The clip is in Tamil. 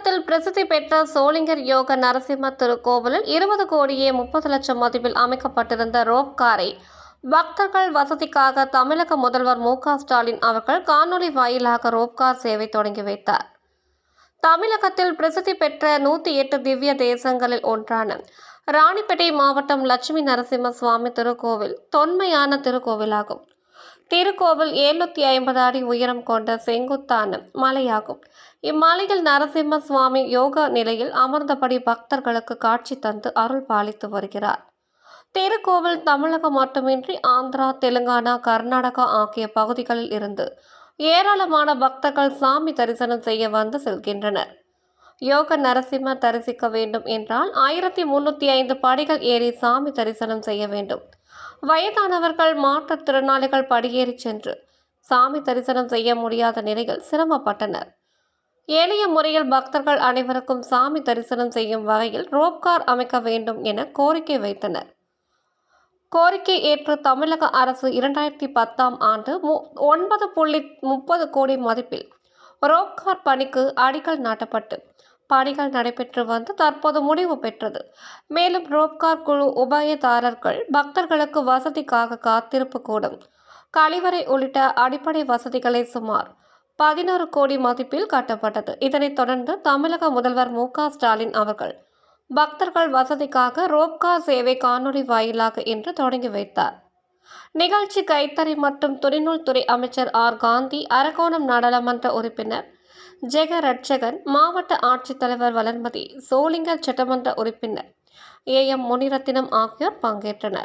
பிரசித்தி பெற்ற சோளிங்கர் யோக நரசிம்ம திருக்கோவிலில் இருபது கோடியே முப்பது லட்சம் மதிப்பில் அமைக்கப்பட்டிருந்த ரோப் காரை பக்தர்கள் வசதிக்காக தமிழக முதல்வர் மு ஸ்டாலின் அவர்கள் காணொலி வாயிலாக ரோப்கார் சேவை தொடங்கி வைத்தார். தமிழகத்தில் பிரசித்தி பெற்ற நூற்றி எட்டு திவ்ய தேசங்களில் ஒன்றான ராணிப்பேட்டை மாவட்டம் லட்சுமி நரசிம்ம சுவாமி திருக்கோவில் தொன்மையான திருக்கோவிலாகும். திருக்கோவில் எழுநூத்தி ஐம்பது அடி உயரம் கொண்ட செங்குத்தான மலையாகும். இம்மலையில் நரசிம்ம சுவாமி யோகா நிலையில் அமர்ந்தபடி பக்தர்களுக்கு காட்சி தந்து அருள் பாலித்து வருகிறார். திருக்கோவில் தமிழகம் மட்டுமின்றி ஆந்திரா தெலுங்கானா கர்நாடகா ஆகிய பகுதிகளில் இருந்து ஏராளமான பக்தர்கள் சாமி தரிசனம் செய்ய வந்து செல்கின்றனர். யோக நரசிம்ம தரிசிக்க வேண்டும் என்றால் ஆயிரத்தி முன்னூற்றி ஐந்து படிகள் ஏறி சாமி தரிசனம் செய்ய வேண்டும். வயதானவர்கள் மாற்றுத்திறனாளிகள் படியேறி சென்று சாமி தரிசனம் செய்ய முடியாத நிலையில் சிரமப்பட்டனர். எளிய முறையில் பக்தர்கள் அனைவருக்கும் சாமி தரிசனம் செய்யும் வகையில் ரோப்கார் அமைக்க வேண்டும் என கோரிக்கை வைத்தனர். கோரிக்கை ஏற்று தமிழக அரசு இரண்டாயிரத்தி பத்தாம் ஆண்டு மு ஒன்பது புள்ளி முப்பது கோடி மதிப்பில் ரோப்கார் பணிக்கு அடிக்கல் நாட்டப்பட்டு பணிகள் நடைபெற்று வந்து தற்போது முடிவு பெற்றது. மேலும் ரோப்கார் குழு உபயதாரர்கள் பக்தர்களுக்கு வசதிக்காக காத்திருப்பு கூடும். கழிவறை உள்ளிட்ட அடிப்படை வசதிகளை சுமார் பதினோரு கோடி மதிப்பில் கட்டப்பட்டது. இதனைத் தொடர்ந்து தமிழக முதல்வர் மு. ஸ்டாலின் அவர்கள் பக்தர்கள் வசதிக்காக ரோப்கார் சேவை காணொலி வாயிலாக இன்று தொடங்கி வைத்தார். நிகழ்ச்சி கைத்தறி மற்றும் துணிநூல் துறை அமைச்சர் ஆர். காந்தி அரக்கோணம் நாடாளுமன்ற உறுப்பினர் ஜெக ரட்சகன் மாவட்ட ஆட்சித்தலைவர் வளர்மதி சோளிங்கர் சட்டமன்ற உறுப்பினர் ஏ எம் முனிரத்தினம் ஆகியோர் பங்கேற்றனர்.